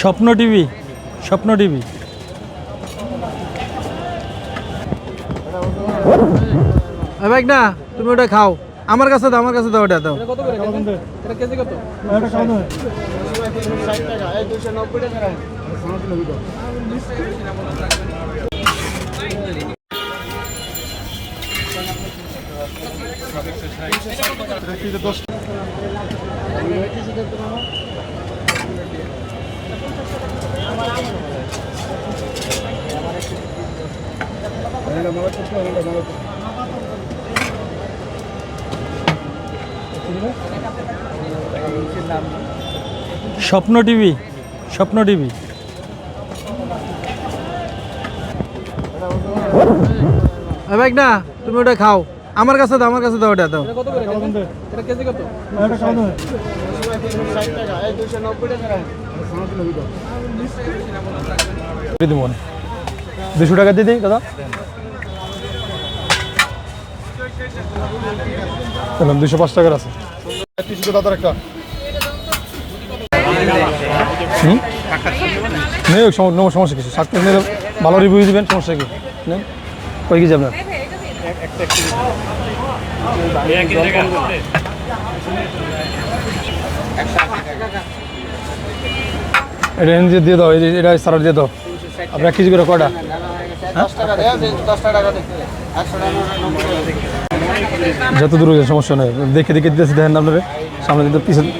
স্বপ্ন টিভি স্বপ্ন টিভি। না তুমি ওটা খাও। আমার কাছে দাও আমার কাছে দাও ওটা দাও। স্বপ্ন টিভি স্বপ্ন টিভি। ভাই না তুমি ওটা খাও। আমার কাছে দাও আমার কাছে দাও ওটা দাও। দুশো টাকা দিয়ে দিই দাদা? এলাম দুশো পাঁচ টাকার আছে। দাদার একটা। নেই সমস্যা কিছু। পিস নিলে ভালো রিভিউ দিবেন সমস্যা কি? নেন। কয় কেজি আপনার? এটা এনে দিয়ে দিয়ে দাও এটা সারা দিয়ে দাও। আপনি এক কেজি করে কয়টা? যত দূর সমস্যা নেই। দেখে দেখে দিতেছি, দেখেন আপনারা? সামনে দিতে পিছনে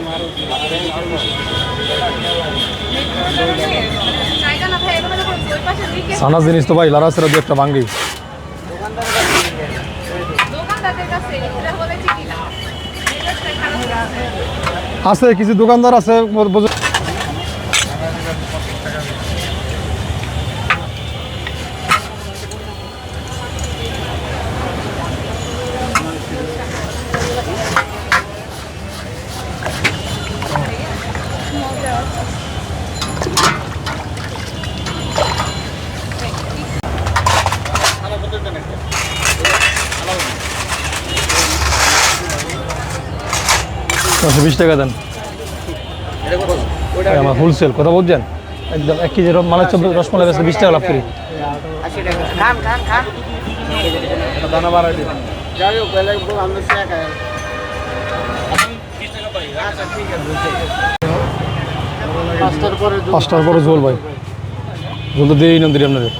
সানা জিনিস তো ভাই লারা সেরা দু একটা ভাঙ্গি। আছে, কিছু দোকানদার আছে ব- বিশ টাকা দেন। আমার হোলসেল কথা বলছেন? একদম এক কেজি মালের চব্বিশ রসমালাই বেসে বিশ টাকা লাভ করি। পাঁচটার পরে ঝোল ভাই। ঝোল তো দিয়েই নন্দিরি আপনাদের।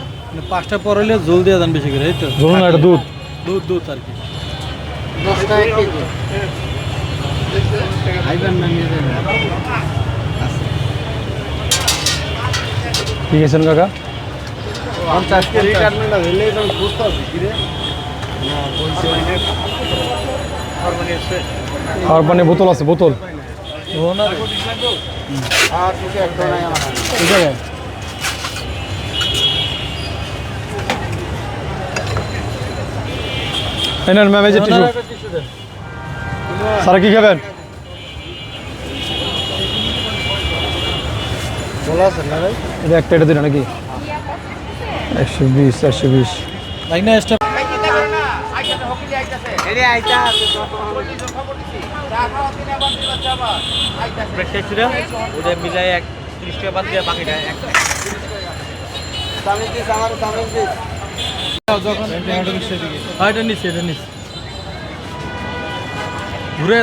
পাঁচটা পর হলে জল দিয়ে দেন বেশি করে এই তো? ঝোল না এটা দুধ। দুধ দুধ আর কি। ঠিক আছেন কাকা? আর মানে বোতল আছে বোতল। ঠিক আছে এই নেন ম্যাম স্যার কি খাবেন? একটা এটা দিন নাকি? একশো বিশ একশো বিশ। লাইক না স্টপ ওটা মিলাই এক ত্রিশ টাকা বাদ দিয়ে বাকিটা হ্যাঁ এটা নিচ্ছে এটা নিচ্ছে ঘুরে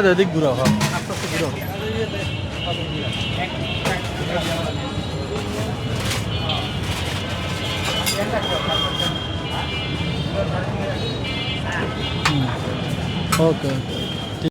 দেয় দিক ঘুরাও হ্যাঁ ওকে